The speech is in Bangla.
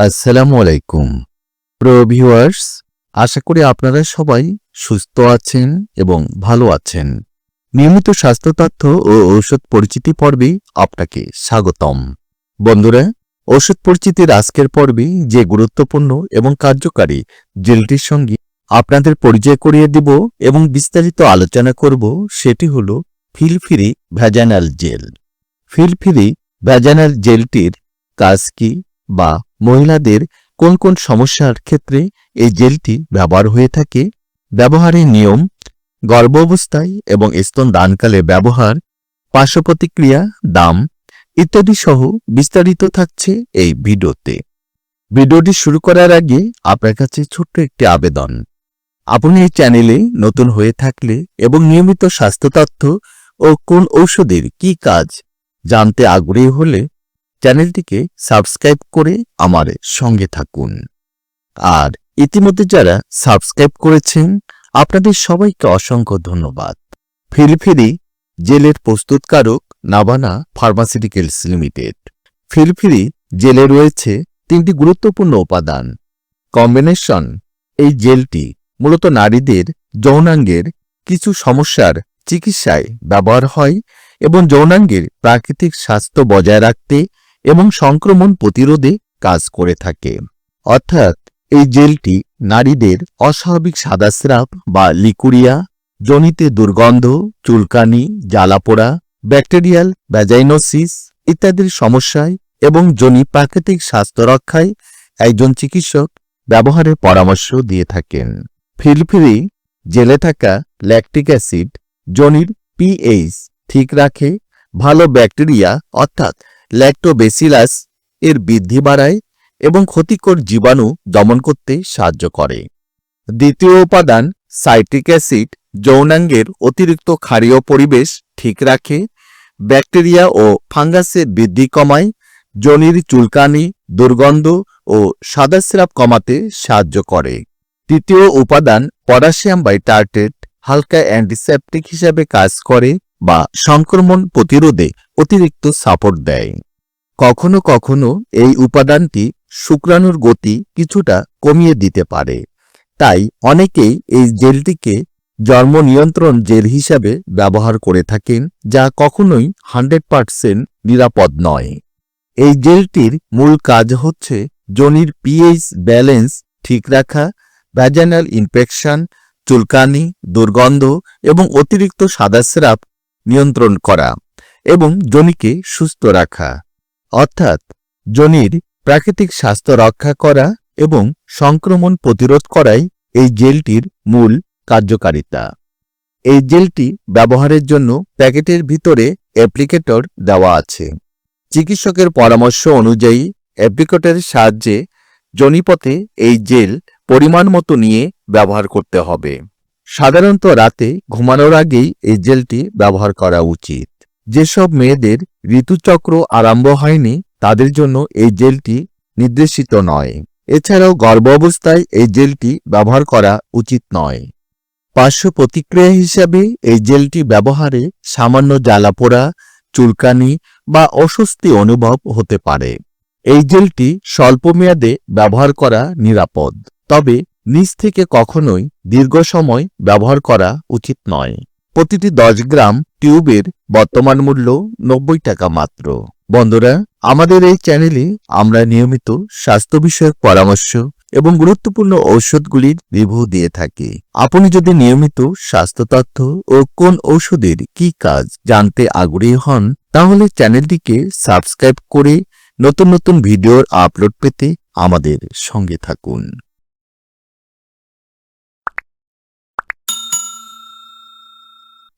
আসসালামু আলাইকুম। প্রিয় ভিউয়ার্স, আশা করি আপনারা সবাই সুস্থ আছেন এবং ভালো আছেন। নিয়মিত স্বাস্থ্য তথ্য ও ঔষধ পরিচিতি পর্বে আপনাকে স্বাগতম। বন্ধুরা ওষুধ পরিচিতির আজকের পর্বে যে গুরুত্বপূর্ণ এবং কার্যকারী জেলটির সঙ্গে আপনাদের পরিচয় করিয়ে দিব এবং বিস্তারিত আলোচনা করব সেটি হল ফিলফিরি ভ্যাজানাল জেল। ফিলফিরি ভ্যাজানাল জেলটির কাজ কি? বা মহিলাদের কোন কোন সমস্যার ক্ষেত্রে এই জেলটি ব্যবহার হয়ে থাকে? ব্যবহারের নিয়ম, গর্ভাবস্থায় এবং স্তন দানকালে ব্যবহার পার্শ্ব প্রতিক্রিয়া দাম ইত্যাদি সহ বিস্তারিত থাকছে এই ভিডিওতে। ভিডিওটি শুরু করার আগে আপনার কাছে ছোট্ট একটি আবেদন। আপনি এই চ্যানেলে নতুন হয়ে থাকলে এবং নিয়মিত স্বাস্থ্য তথ্য ও কোন ঔষধের কি কাজ জানতে আগ্রহী হলে চ্যানেলটিকে সাবস্ক্রাইব করে আমার সঙ্গে থাকুন। আর ইতিমধ্যে যারা সাবস্ক্রাইব করেছেন, আপনাদের সবাইকে অসংখ্য ধন্যবাদ। ফিলফিরি জেলের প্রস্তুতকারক নাভানা ফার্মাসিউটিক্যালস লিমিটেড। ফিলফিরি জেলে রয়েছে তিনটি গুরুত্বপূর্ণ উপাদান। কম্বিনেশন, এই জেলটি মূলত নারীদের যৌনাঙ্গের কিছু সমস্যার চিকিৎসায় ব্যবহার হয় এবং যৌনাঙ্গের প্রাকৃতিক স্বাস্থ্য বজায় রাখতে এবং সংক্রমণ প্রতিরোধে কাজ করে থাকে। অর্থাৎ, এই জেলটি নারীদের অস্বাভাবিক সাদাস্রাব বা লিকুরিয়া, জনিতে দুর্গন্ধ, চুলকানি, জ্বালাপোড়া, ব্যাকটেরিয়াল ব্যাজাইনোসিস ইত্যাদির সমস্যায় এবং জনি প্রাকৃতিক স্বাস্থ্য রক্ষায় একজন চিকিৎসক ব্যবহারের পরামর্শ দিয়ে থাকেন। ফিলফিরি জেলে থাকা ল্যাকটিক অ্যাসিড, জনির পিএইচ ঠিক রাখে, ভালো ব্যাকটেরিয়া অর্থাৎ ল্যাক্টোবেসিলাস এর বৃদ্ধি বাড়ায় এবং ক্ষতিকর জীবাণু দমন করতে সাহায্য করে। দ্বিতীয় উপাদান সাইট্রিক অ্যাসিড যৌনাঙ্গের অতিরিক্ত ক্ষারীয় পরিবেশ ঠিক রাখে, ব্যাকটেরিয়া ও ফাঙ্গাসের বৃদ্ধি কমায়, জনির চুলকানি, দুর্গন্ধ ও সাদা সাদাস্রাব কমাতে সাহায্য করে। তৃতীয় উপাদান পটাশিয়াম বাইটার্টেট হালকা অ্যান্টিসেপটিক হিসাবে কাজ করে বা সংক্রমণ প্রতিরোধে অতিরিক্ত সাপোর্ট দেয়। কখনো কখনো এই উপাদানটি শুক্রাণুর গতি কিছুটা কমিয়ে দিতে পারে। তাই অনেকেই এই জেলটিকে জন্ম নিয়ন্ত্রণ জেল হিসাবে ব্যবহার করে থাকেন, যা কখনোই হান্ড্রেড পার্সেন্ট নিরাপদ নয়। এই জেলটির মূল কাজ হচ্ছে জনির পিএইচ ব্যালেন্স ঠিক রাখা ভ্যাজানাল ইনফেকশন চুলকানি, দুর্গন্ধ এবং অতিরিক্ত সাদাস্রাব নিয়ন্ত্রণ করা। এবং জনিকে সুস্থ রাখা। অর্থাৎ জনির প্রাকৃতিক স্বাস্থ্য রক্ষা করা এবং সংক্রমণ প্রতিরোধ করাই এই জেলটির মূল কার্যকারিতা। এই জেলটি ব্যবহারের জন্য প্যাকেটের ভিতরে অ্যাপ্লিকেটর দেওয়া আছে। চিকিৎসকের পরামর্শ অনুযায়ী, অ্যাপ্লিকেটরের সাহায্যে জনিপথে এই জেল পরিমাণ মতো নিয়ে ব্যবহার করতে হবে। সাধারণত রাতে ঘুমানোর আগেই এই জেলটি ব্যবহার করা উচিত। যেসব মেয়েদের ঋতুচক্র আরম্ভ হয়নি, তাদের জন্য এই জেলটি নির্দেশিত নয়। এছাড়াও গর্ভ অবস্থায় এই জেলটি ব্যবহার করা উচিত নয়। পার্শ্ব প্রতিক্রিয়া হিসাবে এই জেলটি ব্যবহারে সামান্য জ্বালাপোড়া, চুলকানি বা অস্বস্তি অনুভব হতে পারে। এই জেলটি স্বল্পমেয়াদে ব্যবহার করা নিরাপদ, তবে নিজ থেকে কখনোই দীর্ঘ সময় ব্যবহার করা উচিত নয়। প্রতিটি দশ গ্রাম টিউবের বর্তমান মূল্য নব্বই টাকা মাত্র। বন্ধুরা, আমাদের এই চ্যানেলে আমরা নিয়মিত স্বাস্থ্য বিষয়ক পরামর্শ এবং গুরুত্বপূর্ণ ঔষধগুলির রিভিউ দিয়ে থাকি। আপনি যদি নিয়মিত স্বাস্থ্য তথ্য ও কোন ঔষধের কি কাজ জানতে আগ্রহী হন, তাহলে চ্যানেলটিকে সাবস্ক্রাইব করে নতুন নতুন ভিডিওর আপলোড পেতে আমাদের সঙ্গে থাকুন।